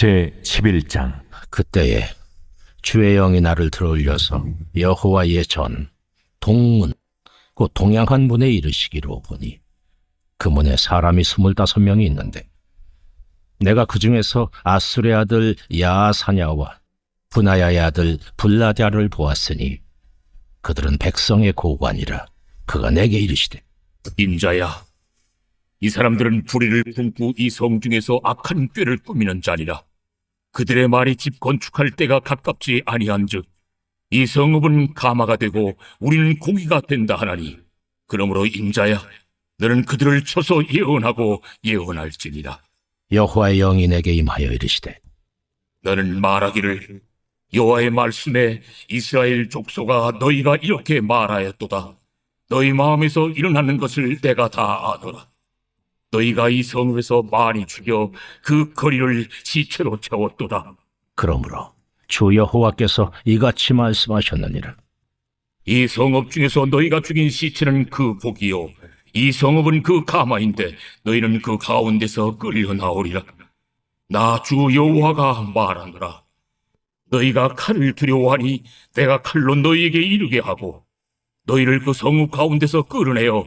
제 11장 그때에 주의 영이 나를 들어올려서 여호와의 전 동문 곧 동양한 문에 이르시기로 보니 그 문에 사람이 스물다섯 명이 있는데 내가 그 중에서 아수레 아들 야사냐와 분하야의 아들 블라디아를 보았으니 그들은 백성의 고관이라 그가 내게 이르시되 인자야, 이 사람들은 불의를 품고 이 성 중에서 악한 꾀를 꾸미는 자니라. 그들의 말이 집 건축할 때가 가깝지 아니한즉 이 성읍은 가마가 되고 우리는 고기가 된다 하나니 그러므로 인자야, 너는 그들을 쳐서 예언하고 예언할지니라. 여호와의 영이 내게 임하여 이르시되 너는 말하기를 여호와의 말씀에 이스라엘 족속아 너희가 이렇게 말하였도다. 너희 마음에서 일어나는 것을 내가 다 아노라. 너희가 이 성읍에서 많이 죽여 그 거리를 시체로 채웠도다. 그러므로 주 여호와께서 이같이 말씀하셨느니라 이 성읍 중에서 너희가 죽인 시체는 그 복이요. 이 성읍은 그 가마인데 너희는 그 가운데서 끌려 나오리라. 나 주 여호와가 말하노라. 너희가 칼을 두려워하니 내가 칼로 너희에게 이르게 하고 너희를 그 성읍 가운데서 끌어내어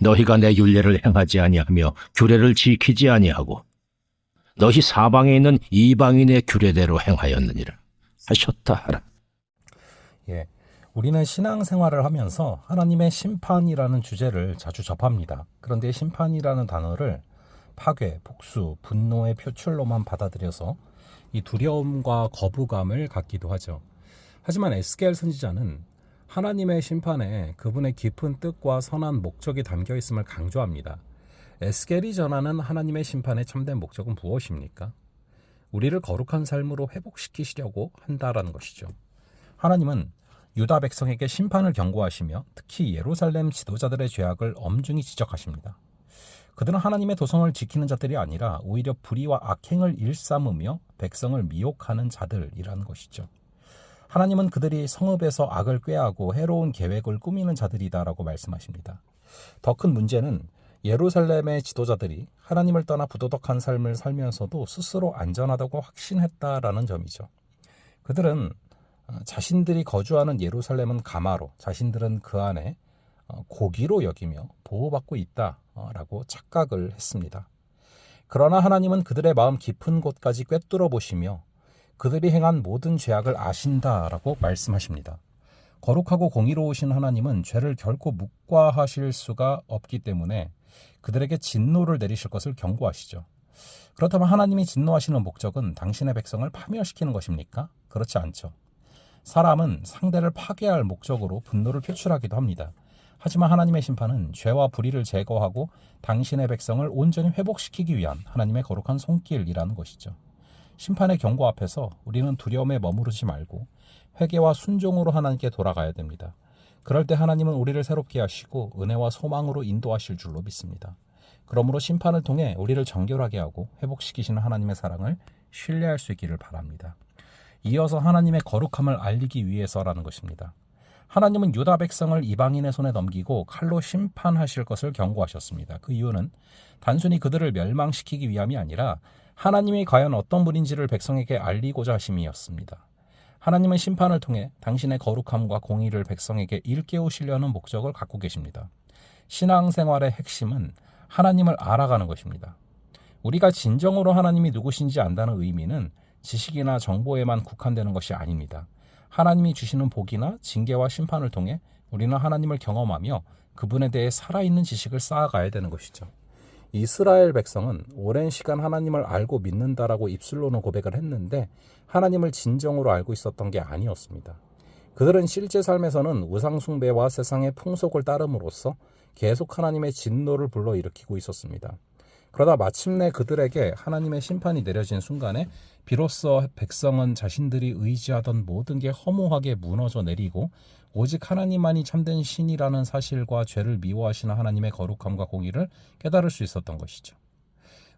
너희가 내 율례를 행하지 아니하며 규례를 지키지 아니하고 너희 사방에 있는 이방인의 규례대로 행하였느니라 하셨다 하라 예. 우리는 신앙생활을 하면서 하나님의 심판이라는 주제를 자주 접합니다. 그런데 심판이라는 단어를 파괴, 복수, 분노의 표출로만 받아들여서 이 두려움과 거부감을 갖기도 하죠. 하지만 에스겔 선지자는 하나님의 심판에 그분의 깊은 뜻과 선한 목적이 담겨 있음을 강조합니다. 에스겔이 전하는 하나님의 심판의 참된 목적은 무엇입니까? 우리를 거룩한 삶으로 회복시키시려고 한다라는 것이죠. 하나님은 유다 백성에게 심판을 경고하시며 특히 예루살렘 지도자들의 죄악을 엄중히 지적하십니다. 그들은 하나님의 도성을 지키는 자들이 아니라 오히려 불의와 악행을 일삼으며 백성을 미혹하는 자들이라는 것이죠. 하나님은 그들이 성읍에서 악을 꾀하고 해로운 계획을 꾸미는 자들이다라고 말씀하십니다. 더 큰 문제는 예루살렘의 지도자들이 하나님을 떠나 부도덕한 삶을 살면서도 스스로 안전하다고 확신했다라는 점이죠. 그들은 어, 자신들이 거주하는 예루살렘은 가마로 자신들은 그 안에 어, 고기로 여기며 보호받고 있다라고 착각을 했습니다. 그러나 하나님은 그들의 마음 깊은 곳까지 꿰뚫어 보시며 그들이 행한 모든 죄악을 아신다라고 말씀하십니다. 거룩하고 공의로우신 하나님은 죄를 결코 묵과하실 수가 없기 때문에 그들에게 진노를 내리실 것을 경고하시죠. 그렇다면 하나님이 진노하시는 목적은 당신의 백성을 파멸시키는 것입니까? 그렇지 않죠. 사람은 상대를 파괴할 목적으로 분노를 표출하기도 합니다. 하지만 하나님의 심판은 죄와 불의를 제거하고 당신의 백성을 온전히 회복시키기 위한 하나님의 거룩한 손길이라는 것이죠. 심판의 경고 앞에서 우리는 두려움에 머무르지 말고 회개와 순종으로 하나님께 돌아가야 됩니다. 그럴 때 하나님은 우리를 새롭게 하시고 은혜와 소망으로 인도하실 줄로 믿습니다. 그러므로 심판을 통해 우리를 정결하게 하고 회복시키시는 하나님의 사랑을 신뢰할 수 있기를 바랍니다. 이어서 하나님의 거룩함을 알리기 위해서라는 것입니다. 하나님은 유다 백성을 이방인의 손에 넘기고 칼로 심판하실 것을 경고하셨습니다. 그 이유는 단순히 그들을 멸망시키기 위함이 아니라 하나님이 과연 어떤 분인지를 백성에게 알리고자 하심이었습니다. 하나님은 심판을 통해 당신의 거룩함과 공의를 백성에게 일깨우시려는 목적을 갖고 계십니다. 신앙생활의 핵심은 하나님을 알아가는 것입니다. 우리가 진정으로 하나님이 누구신지 안다는 의미는 지식이나 정보에만 국한되는 것이 아닙니다. 하나님이 주시는 복이나 징계와 심판을 통해 우리는 하나님을 경험하며 그분에 대해 살아있는 지식을 쌓아가야 되는 것이죠. 이스라엘 백성은 오랜 시간 하나님을 알고 믿는다라고 입술로는 고백을 했는데 하나님을 진정으로 알고 있었던 게 아니었습니다. 그들은 실제 삶에서는 우상숭배와 세상의 풍속을 따름으로써 계속 하나님의 진노를 불러일으키고 있었습니다. 그러다 마침내 그들에게 하나님의 심판이 내려진 순간에 비로소 백성은 자신들이 의지하던 모든 게 허무하게 무너져 내리고 오직 하나님만이 참된 신이라는 사실과 죄를 미워하시는 하나님의 거룩함과 공의를 깨달을 수 있었던 것이죠.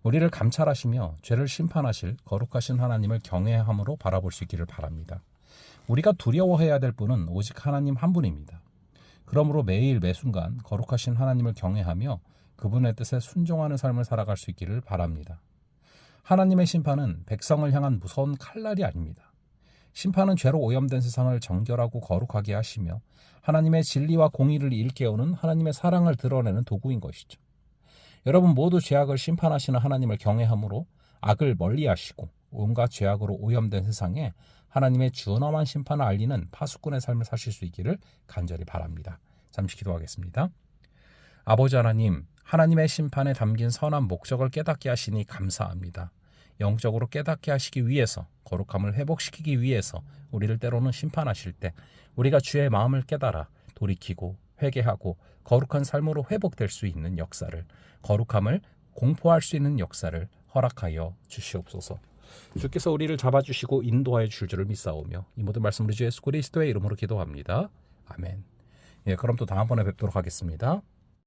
우리를 감찰하시며 죄를 심판하실 거룩하신 하나님을 경외함으로 바라볼 수 있기를 바랍니다. 우리가 두려워해야 될 분은 오직 하나님 한 분입니다. 그러므로 매일 매 순간 거룩하신 하나님을 경외하며 그분의 뜻에 순종하는 삶을 살아갈 수 있기를 바랍니다. 하나님의 심판은 백성을 향한 무서운 칼날이 아닙니다. 심판은 죄로 오염된 세상을 정결하고 거룩하게 하시며 하나님의 진리와 공의를 일깨우는 하나님의 사랑을 드러내는 도구인 것이죠. 여러분 모두 죄악을 심판하시는 하나님을 경외함으로 악을 멀리하시고 온갖 죄악으로 오염된 세상에 하나님의 준엄한 심판을 알리는 파수꾼의 삶을 사실 수 있기를 간절히 바랍니다. 잠시 기도하겠습니다. 아버지 하나님, 하나님의 심판에 담긴 선한 목적을 깨닫게 하시니 감사합니다. 영적으로 깨닫게 하시기 위해서, 거룩함을 회복시키기 위해서 우리를 때로는 심판하실 때 우리가 주의 마음을 깨달아 돌이키고 회개하고 거룩한 삶으로 회복될 수 있는 역사를, 거룩함을 공포할 수 있는 역사를 허락하여 주시옵소서. 주께서 우리를 잡아주시고 인도하여 줄 줄을 믿사오며 이 모든 말씀을 주 예수 그리스도의 이름으로 기도합니다. 아멘. 예, 그럼 또 다음번에 뵙도록 하겠습니다.